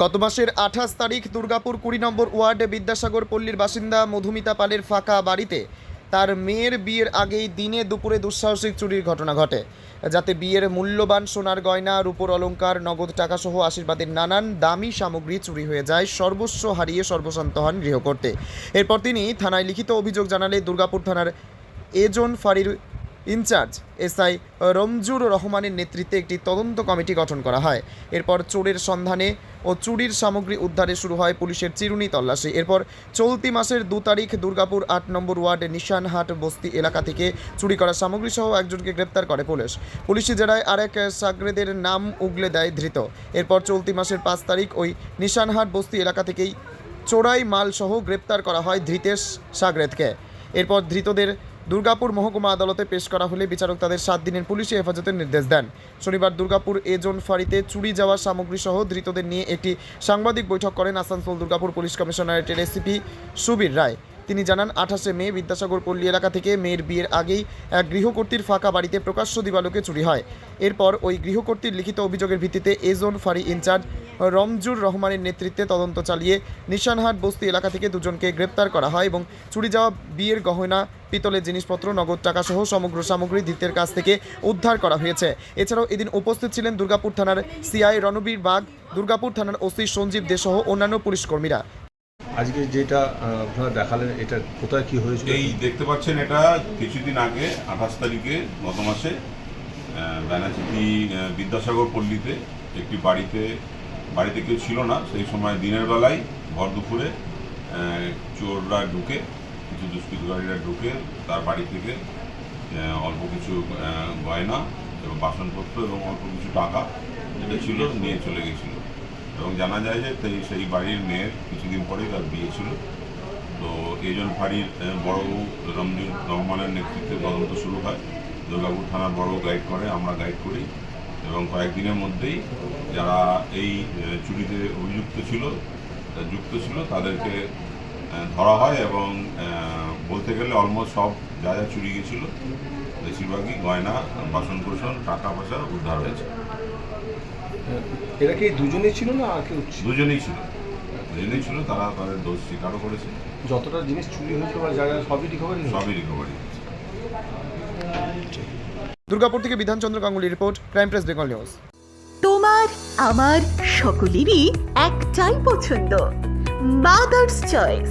গত মাসের আঠাশ তারিখ দুর্গাপুর কুড়ি নম্বর ওয়ার্ডে বিদ্যাসাগর পল্লীর বাসিন্দা মধুমিতা পালের ফাঁকা বাড়িতে তার মেয়ের বিয়ের আগেই দিনে দুপুরে দুঃসাহসিক চুরির ঘটনা ঘটে, যাতে বিয়ের মূল্যবান সোনার গয়না, রূপোর অলংকার, নগদ টাকাসহ আশীর্বাদের নানান দামি সামগ্রী চুরি হয়ে যায়, সর্বস্ব হারিয়ে সর্বশান্ত হন গৃহকর্তে এরপর তিনি থানায় লিখিত অভিযোগ জানালে দুর্গাপুর থানার এজন ফাঁড়ির ইনচার্জ, এসআই রমজুর রহমানের নেতৃত্বে একটি তদন্ত কমিটি গঠন করা হয়। এরপর চোরের সন্ধানে ও চুরির সামগ্রী উদ্ধারে শুরু হয় পুলিশের চিরুনি তল্লাশি। এরপর চলতি মাসের দু তারিখ দুর্গাপুর আট নম্বর ওয়ার্ড নিশানহাট বস্তি এলাকা থেকে চুরি করা সামগ্রী সহ একজনকে গ্রেপ্তার করে পুলিশ। পুলিশি জেরায় আরেক সাগরেদের নাম উগলে দেয় ধৃত। এরপর চলতি মাসের পাঁচ তারিখ ওই নিশানহাট বস্তি এলাকা থেকেই চোরাই মালসহ গ্রেপ্তার করা হয় ধৃতেশ সাগরেদকে। এরপর ধৃতদের দুর্গাপুর মহকুমা আদালতে পেশ করা হলে বিচারক তাদের সাত দিনের পুলিশি হেফাজতের নির্দেশ দেন। শনিবার দুর্গাপুর এজন ফাঁড়িতে চুরি যাওয়া সামগ্রী সহ ধৃতদের নিয়ে একটি সাংবাদিক বৈঠক করেন আসানসোল দুর্গাপুর পুলিশ কমিশনারেটের এসিপি সুবীর রায়। তিনি জানান, আঠাশে মে বিদ্যাসাগর পল্লী এলাকা থেকে মেয়ের বিয়ের আগেই এক গৃহকর্তীর ফাঁকা বাড়িতে প্রকাশ্য দিবালোকে চুরি হয়। এরপর ওই গৃহকর্তীর লিখিত অভিযোগের ভিত্তিতে এজন ফাঁড়ি ইনচার্জ রমজুর রহমানের নেতৃত্বে তদন্ত চালিয়ে নিশানহাট বস্তি এলাকা থেকে দুজনকে গ্রেপ্তার করা হয় এবং চুরি যাওয়া বিয়ের গহনা, পিতলের জিনিসপত্র, নগদ টাকা সহ সমগ্র সামগ্রী ধৃতের কাছ থেকে উদ্ধার করা হয়েছে। এছাড়াও এদিন উপস্থিত ছিলেন দুর্গাপুর থানার সিআই রণবীর বাগ, দুর্গাপুর থানার ওসি সঞ্জীব দে সহ অন্যান্য পুলিশ কর্মীরা। আজকে যেটা আপনারা দেখালেন এটা কোথায় কি হয়েছিল? এই দেখতে পাচ্ছেন এটা কিছুদিন আগে আঠাশ তারিখে গত মাসে আহ, বিদ্যাসাগর পল্লীতে একটি বাড়িতে বাড়িতে কেউ ছিল না সেই সময় দিনের বেলায় ভর দুপুরে চোররা ঢুকে কিছু দুষ্কৃতকারীরা ঢুকে তার বাড়ি থেকে অল্প কিছু গয়না এবং বাসনপত্র এবং অল্প কিছু টাকা যেটা ছিল নিয়ে চলে গেছিল। এবং জানা যায় যে তাই সেই বাড়ির মেয়ের কিছুদিন পরেই তার বিয়ে ছিল। তো এজন ফাঁড়ির বড় রমজুর রহমানের নেতৃত্বে তদন্ত শুরু হয়। দুর্গাপুর থানার বড় গাইড করে, আমরা গাইড করি। এবং কয়েকদিনের মধ্যেই যারা এই চুরিতে অভিযুক্ত ছিল, যুক্ত ছিল, তাদেরকে ধরা হয় এবং বলতে গেলে অলমোস্ট সব যা যা চুরি গেছিল বেশিরভাগই গয়না বাসন কোসন টাকা পয়সা উদ্ধার হয়েছে। এরা কি দুজনেই ছিল না আর কেউ দুজনেই ছিল। দুজনেই ছিল তারা তাদের দোষ স্বীকারও করেছে। যতটা জিনিস চুরি হয়েছে বা যা যা সবই রিকভারি সবই রিকভারি দুর্গাপুর থেকে Bidhanchandra Ganguly report crime press Bengal news. তোমার আমার সকলেরই একটাই পছন্দ মাদার্স চয়েস